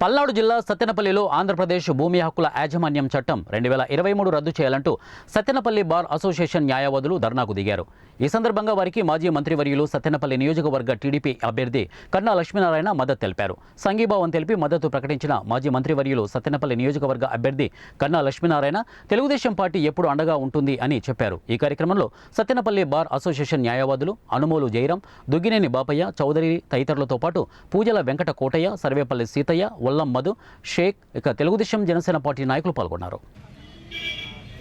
పల్నాడు జిల్లా సత్తెనపల్లిలో ఆంధ్రప్రదేశ్ భూమి హక్కుల యాజమాన్యం చట్టం రెండు వేల ఇరవై మూడు రద్దు చేయాలంటూ సత్తెనపల్లి బార్ అసోసియేషన్ న్యాయవాదులు ధర్నాకు దిగారు. ఈ సందర్భంగా వారికి మాజీ మంత్రివర్యులు సత్తెనపల్లి నియోజకవర్గ టీడీపీ అభ్యర్థి కన్నా లక్ష్మీనారాయణ మద్దతు తెలిపారు. సంఘీభావం తెలిపి మద్దతు ప్రకటించిన మాజీ మంత్రివర్యులు సత్తెనపల్లి నియోజకవర్గ అభ్యర్థి కన్నా లక్ష్మీనారాయణ తెలుగుదేశం పార్టీ ఎప్పుడు అండగా ఉంటుంది అని చెప్పారు. ఈ కార్యక్రమంలో సత్తెనపల్లి బార్ అసోసియేషన్ న్యాయవాదులు అనుమోలు జయరాం దుగ్గినేని బాపయ్య చౌదరి తదితరులతో పాటు పూజల వెంకట కోటయ్య సర్వేపల్లి సీతయ్య ఒల్లం మధు షేక్ ఇక తెలుగుదేశం జనసేన పార్టీ నాయకులు పాల్గొన్నారు.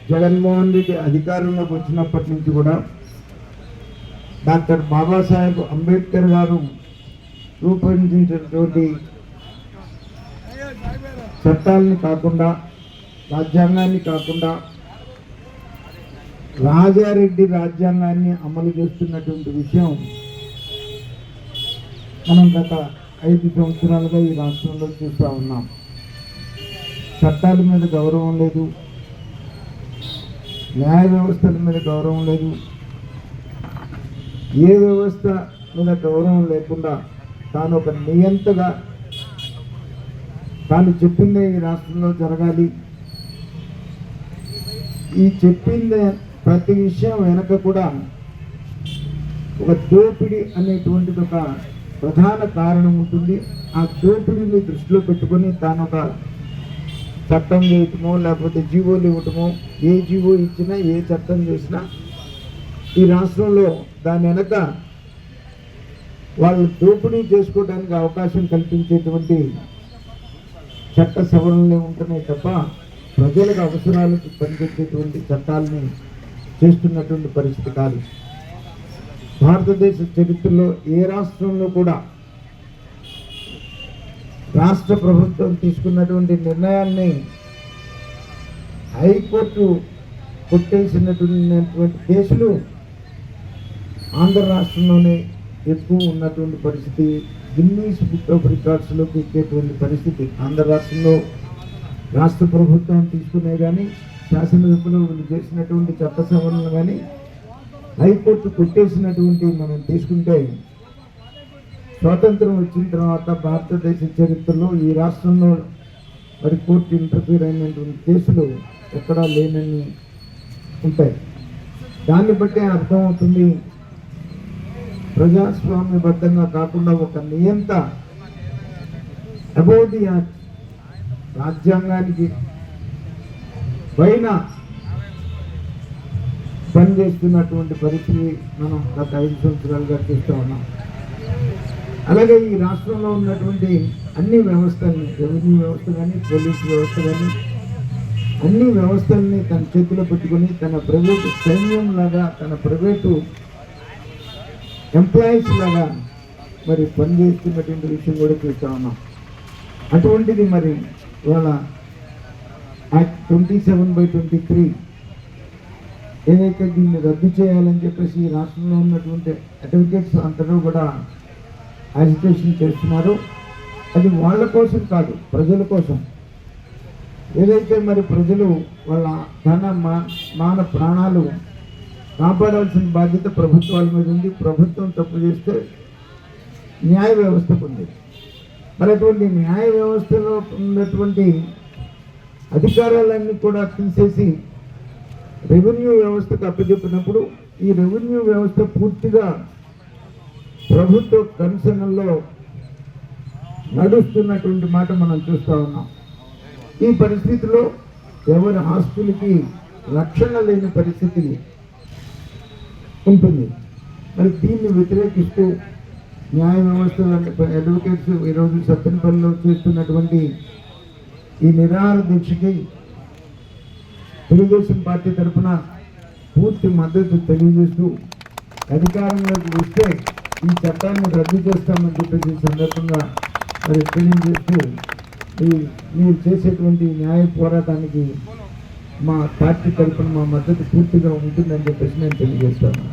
జగన్మోహన్ రెడ్డి అధికారంలోకి వచ్చినప్పటి నుంచి కూడా డాక్టర్ బాబాసాహెబ్ అంబేద్కర్ గారు రూపొందించినటువంటి చట్టాలని కాకుండా రాజ్యాంగాన్ని కాకుండా రాజారెడ్డి రాజ్యాంగాన్ని అమలు చేస్తున్నటువంటి విషయం మనం గత ఐదు సంవత్సరాలుగా ఈ రాష్ట్రంలో చూస్తూ ఉన్నాం. చట్టాల మీద గౌరవం లేదు. న్యాయ వ్యవస్థల మీద గౌరవం లేదు. ఏ వ్యవస్థ మీద గౌరవం లేకుండా తాను ఒక నియంతగా తాను చెప్పిందే ఈ రాష్ట్రంలో జరగాలి. ఈ చెప్పిందే ప్రతి విషయం వెనక కూడా ఒక దోపిడి అనేటువంటిది ఒక ప్రధాన కారణం ఉంటుంది. ఆ దోపిడీని దృష్టిలో పెట్టుకొని తాను ఒక చట్టం చేయటమో లేకపోతే జీవోలు ఇవ్వటమో ఏ జీవో ఇచ్చినా ఏ చట్టం చేసినా ఈ రాష్ట్రంలో దాని వెనక వాళ్ళు దోపిడీ చేసుకోవడానికి అవకాశం కల్పించేటువంటి చట్ట సవరణలే ఉంటున్నాయి తప్ప ప్రజలకు అవసరాలకు పనిచేసేటువంటి చట్టాలని చేస్తున్నటువంటి పరిస్థితి కాదు. భారతదేశ చరిత్రలో ఏ రాష్ట్రంలో కూడా రాష్ట్ర ప్రభుత్వం తీసుకున్నటువంటి నిర్ణయాన్ని హైకోర్టు కొట్టేసినటువంటి కేసులు ఆంధ్ర రాష్ట్రంలోనే ఎక్కువ ఉన్నటువంటి పరిస్థితి. గిన్నీస్ బుక్ ఆఫ్ రికార్డ్స్లోకి ఎక్కేటువంటి పరిస్థితి ఆంధ్ర రాష్ట్రంలో రాష్ట్ర ప్రభుత్వం తీసుకునే కానీ శాసనసభలో వీళ్ళు చేసినటువంటి చట్ట సవరణలు కానీ హైకోర్టు కొట్టేసినటువంటి మనం తీసుకుంటే స్వాతంత్రం వచ్చిన తర్వాత భారతదేశ చరిత్రలో ఈ రాష్ట్రంలో మరి కోర్టు ఇంటర్ఫీర్ అయినటువంటి కేసులు ఎక్కడా లేనని ఉంటాయి. దాన్ని బట్టే అర్థమవుతుంది ప్రజాస్వామ్యబద్ధంగా కాకుండా ఒక నియంత అబౌ ది యాక్ట్ రాజ్యాంగానికి పైన పనిచేస్తున్నటువంటి పరిస్థితి మనం గత ఐదు సంవత్సరాలుగా చూస్తూ ఉన్నాం. అలాగే ఈ రాష్ట్రంలో ఉన్నటువంటి అన్ని వ్యవస్థల్ని రెవెన్యూ వ్యవస్థ కానీ పోలీస్ వ్యవస్థ కానీ అన్ని వ్యవస్థల్ని తన చేతిలో పెట్టుకొని తన ప్రైవేటు సైన్యం లాగా తన ప్రైవేటు ఎంప్లాయీస్ లాగా మరి పనిచేస్తున్నటువంటి విషయం కూడా చూస్తూ ఉన్నాం. అటువంటిది మరి ఇవాళ act twenty seven by twenty three ఏదైతే దీన్ని రద్దు చేయాలని చెప్పేసి ఈ రాష్ట్రంలో ఉన్నటువంటి అడ్వకేట్స్ అందరూ కూడా యాజిటేషన్ చేస్తున్నారు. అది వాళ్ళ కోసం కాదు ప్రజల కోసం. ఏదైతే మరి ప్రజలు వాళ్ళ ధన మా మాన ప్రాణాలు కాపాడాల్సిన బాధ్యత ప్రభుత్వాల మీద ఉంది ప్రభుత్వం తప్పు చేస్తే న్యాయ వ్యవస్థకు ఉంది. మరి అటువంటి న్యాయ వ్యవస్థలో ఉన్నటువంటి అధికారాలన్నీ కూడా తీసేసి రెవెన్యూ వ్యవస్థకు అప్పచెప్పినప్పుడు ఈ రెవెన్యూ వ్యవస్థ పూర్తిగా ప్రభుత్వ కన్సర్న్లో నడుస్తున్నటువంటి మాట మనం చూస్తూ ఉన్నాం. ఈ పరిస్థితిలో ఎవరి ఆస్తులకి రక్షణ లేని పరిస్థితి ఉంటుంది. మరి దీన్ని వ్యతిరేకిస్తూ న్యాయ వ్యవస్థ అడ్వకేట్స్ ఈరోజు సత్యనపల్లిలో చేస్తున్నటువంటి ఈ నిరాహార దీక్షకి తెలుగుదేశం పార్టీ తరఫున పూర్తి మద్దతు తెలియజేస్తూ అధికారంలోకి వస్తే ఈ చట్టాన్ని రద్దు చేస్తామని చెప్పేసి సందర్భంగా మరి తెలియజేస్తూ ఈ మీరు చేసేటువంటి న్యాయ పోరాటానికి మా పార్టీ తరఫున మా మద్దతు పూర్తిగా ఉంటుందని చెప్పేసి నేను తెలియజేస్తాను